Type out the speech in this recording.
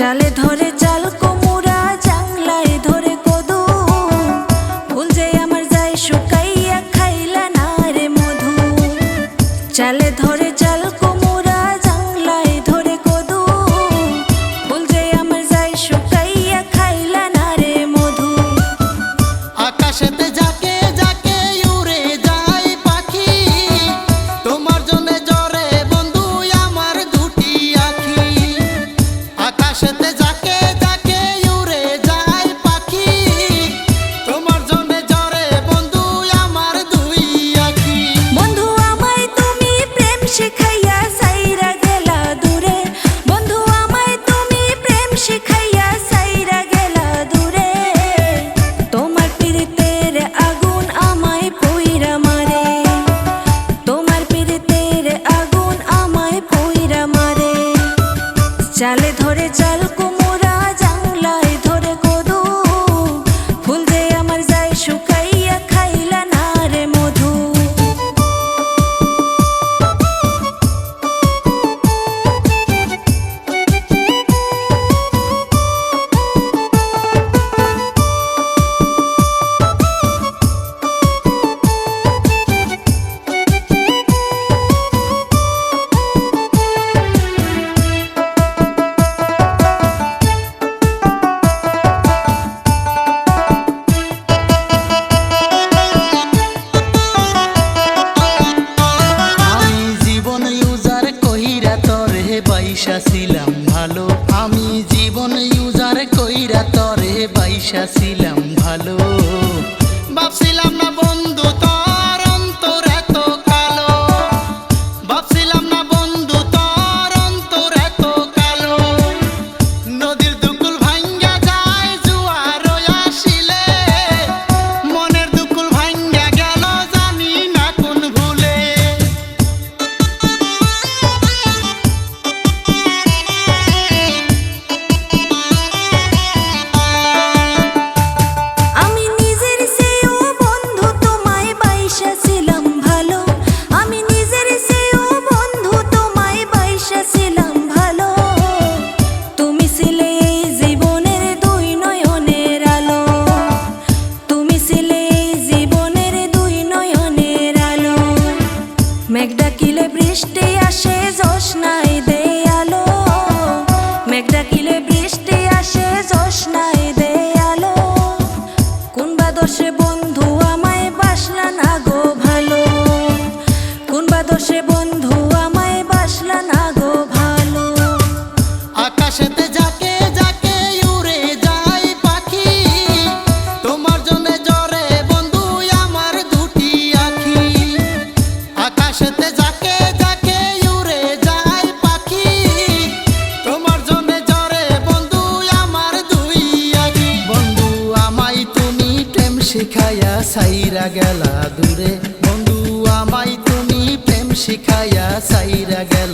চালে ধরে চাল passion বাইসা ছিলাম ভালো। আমি জীবন ইউজার কইরা তরে বাইসা ছিলাম ভালো। ভাবছিলাম না শিখাইয়া সাইরা গেলা দূরে। বন্ধু আমায় তুমি প্রেম শিখাইয়া সাইরা গেলা